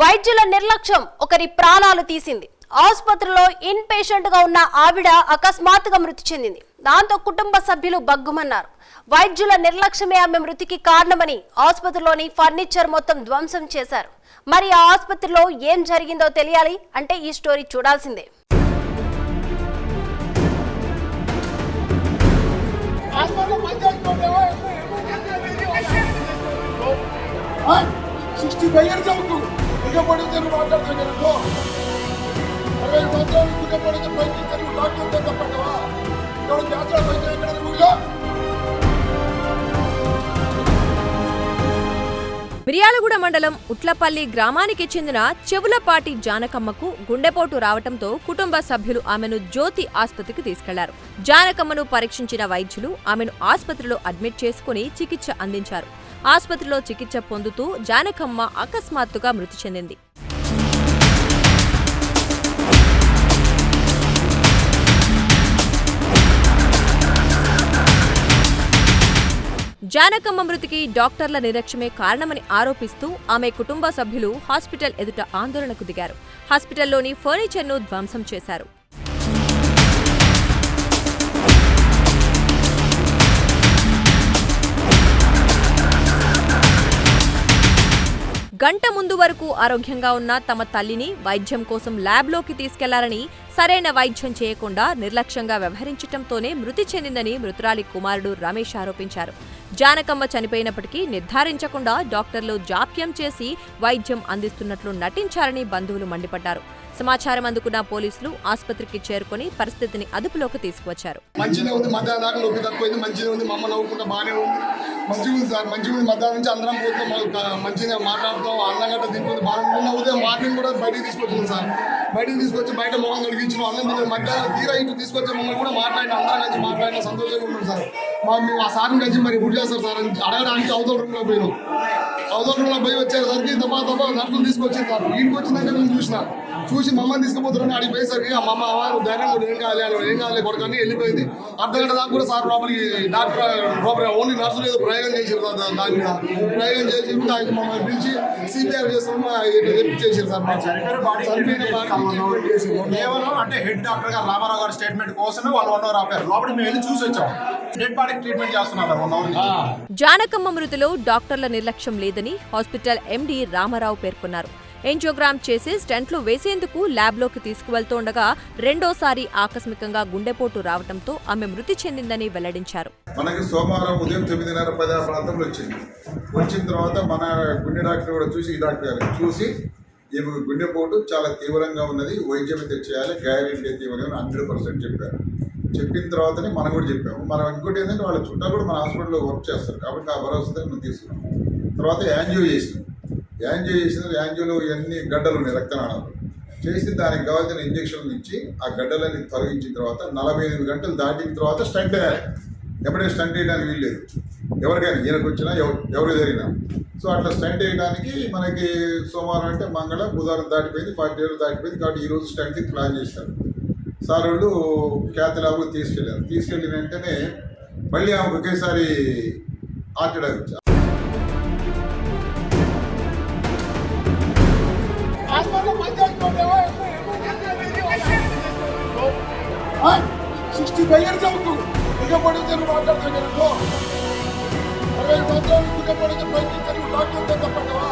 వైద్యుల నిర్లక్ష్యం ఒకరి ప్రాణాలు తీసింది. ఆసుపత్రిలో ఇన్ పేషెంట్గా ఉన్న ఆవిడ అకస్మాత్తుగా మృతి చెందింది. దాంతో కుటుంబ సభ్యులు బగ్గుమన్నారు వైద్యుల నిర్లక్ష్యమే ఆమె మృతికి కారణమని ఆసుపత్రిలోని ఫర్నిచర్ మొత్తం ధ్వంసం చేశారు. మరి ఆ ఆసుపత్రిలో ఏం జరిగిందో తెలియాలి అంటే ఈ స్టోరీ చూడాల్సిందే. సిక్స్టీ ఫైవ్ ఇయర్స్ అవుతూ దిగబడిందని మాట్లాడుతున్నాను అరవై సంవత్సరాలు దిగబడింది పైకి డాక్టర్ తప్పటవా ఇక్కడ జాతర పైకి ఎక్కడ ఊళ్ళో మిర్యాలగూడ మండలం ఉట్లపల్లి గ్రామానికి చెందిన చెవులపాటి జానకమ్మకు గుండెపోటు రావటంతో కుటుంబ సభ్యులు ఆమెను జ్యోతి ఆసుపత్రికి తీసుకెళ్ళారు. జానకమ్మను పరీక్షించిన వైద్యులు ఆమెను ఆసుపత్రిలో అడ్మిట్ చేసుకుని చికిత్స అందించారు. ఆసుపత్రిలో చికిత్స పొందుతూ జానకమ్మ అకస్మాత్తుగా మృతి చెందింది. జానకమ్మ మృతికి డాక్టర్ల నిర్లక్ష్యమే కారణమని ఆరోపిస్తూ ఆమె కుటుంబ సభ్యులు హాస్పిటల్ ఎదుట ఆందోళనకు దిగారు. హాస్పిటల్లోని ఫర్నిచర్ను ధ్వంసం చేశారు. గంట ముందు వరకు ఆరోగ్యంగా ఉన్న తమ తల్లిని వైద్యం కోసం ల్యాబ్లోకి తీసుకెళ్ళారని సరైన వైద్యం చేయకుండా నిర్లక్ష్యంగా వ్యవహరించటంతోనే మృతి చెందిందని మృతురాలి కుమారుడు రమేష్ ఆరోపించారు. జానకమ్మ చనిపోయినప్పటికీ నిర్ధారించకుండా డాక్టర్లు జాప్యం చేసి వైద్యం అందిస్తున్నట్లు నటించారని బంధువులు మండిపడ్డారు. సమాచారం అందుకున్న పోలీసులు ఆసుపత్రికి చేరుకుని పరిస్థితిని అదుపులోకి తీసుకువచ్చారు. మంచిగా ఉంది మధ్యాహ్నం నొప్పి తక్కువైంది మంచిగా ఉంది మమ్మ నవ్వుకుంటా బాగానే ఉంది. మంచిగా ఉంది సార్ మంచిగా ఉంది. మధ్యాహ్నం నుంచి అందరం పోతాం మంచిగా మాట్లాడుతాం అన్నం గట్ట తింటుంది బాగా నిన్న ఉదయం మార్నింగ్ కూడా బయటకు తీసుకొచ్చింది సార్. బయటకు తీసుకొచ్చి బయట మొహం కడిగించిన అన్నం తిన్నది మధ్యాహ్నం తీరా ఇంటికి తీసుకొచ్చి మమ్మల్ని కూడా మాట్లాడిన అందరం కలిసి మాట్లాడిన సంతోషంగా ఉన్నాం సార్. మా మేము ఆ సార్ని కలిసి మరి గుడ్ చేస్తారు సార్ అని అడగడానికి అవతల రూమ్లో పోయినాం. అవతల పోయి వచ్చేసరికి దఫా దఫా నర్సులు తీసుకొచ్చింది సార్ ఇంటికి వచ్చినాక నేను చూసిన. చూసి మమ్మల్ని తీసుకుపోతున్నాను అడిగి పోయేసరికి ఆ మమ్మ ధైర్యం కూడా ఏం కావాలి అని ఏం కావాలి కొడుకని వెళ్ళిపోయింది. అర్ధ గంట దాకా కూడా సార్ లోపలికి డాక్టర్ లోపల ఓన్లీ నర్సులు ఏదో ప్రయోగం చేసారు దాని మీద. ప్రయోగం చేసి ఆయన మమ్మల్ని పిలిచి సిపిఆర్ చేస్తాము చేసారు సార్ బాడీ. కేవలం అంటే హెడ్ డాక్టర్ గారు రామారావు గారి స్టేట్మెంట్ కోసమే వాళ్ళు వన్ అవర్ ఆపారు. లోపలికి మేము వెళ్ళి చూసి వచ్చాం డెడ్ బాడీకి ట్రీట్మెంట్ చేస్తున్నారు వన్. జానకమ్మ మృతిలో డాక్టర్ల నిర్లక్ష్యం లేదని హాస్పిటల్ ఎండీ రామారావు పేర్కొన్నారు. ఎంజియోగ్రామ్ చేసి స్టెంట్లు వేసేందుకు ల్యాబ్లోకి తీసుకువెళ్తుండగా రెండోసారి ఆకస్మికంగా గుండెపోటు రావడంతో ఆమె మృతి చెందిందని వెల్లడించారు. మనకి సోమవారం ఉదయం తొమ్మిదిన్నర పది ఆ ప్రాంతంలో వచ్చింది. వచ్చిన తర్వాత మన గుండె డాక్టర్ కూడా చూసి ఈ డాక్టర్ గారు చూసి ఈమె గుండెపోటు చాలా తీవ్రంగా ఉన్నది వైద్యం అయితే చేయాలి గ్యారెంటీ అయితే హండ్రెడ్ పర్సెంట్ చెప్పారు. చెప్పిన తర్వాతనే మనం కూడా చెప్పాము. మనం ఇంకోటి ఏంటంటే వాళ్ళ చుట్టాలు కూడా మన హాస్పిటల్లో వర్క్ చేస్తారు. కాబట్టి ఆ భరోసా మనం తీసుకున్నాం. తర్వాత యాంజియో చేసినాం యాంజియో చేసిన యాంజియోలో ఇవన్నీ గడ్డలు ఉన్నాయి రక్తనాళాలు. చేసి దానికి కావాల్సిన ఇంజక్షన్లు ఇచ్చి ఆ గడ్డలన్నీ తొలగించిన తర్వాత నలభై ఎనిమిది గంటలు దాటిన తర్వాత స్టంట్ వేయాలి. ఎప్పుడైనా స్టంట్ వేయడానికి వీల్లేదు ఎవరికైనా ఈయనకు వచ్చినా ఎవరు జరిగినా. సో అట్లా స్టంట్ వేయడానికి మనకి సోమవారం అంటే మంగళ బుధవారం దాటిపోయింది ఫార్టీ డేలు దాటిపోయింది కాబట్టి ఈరోజు స్టంట్కి ప్లాన్ చేశారు. సార్ వాళ్ళు ఖ్యాతి ల్యాబ్కు తీసుకెళ్ళారు. తీసుకెళ్ళిన వెంటనే మళ్ళీ ఆమె ఒకేసారి heart attack sixty five years అవుతూ దిగబడిందని మాట్లాడతాను అరవై సంవత్సరాలు దిగబడింది పైకి డాక్టర్ తప్పటవా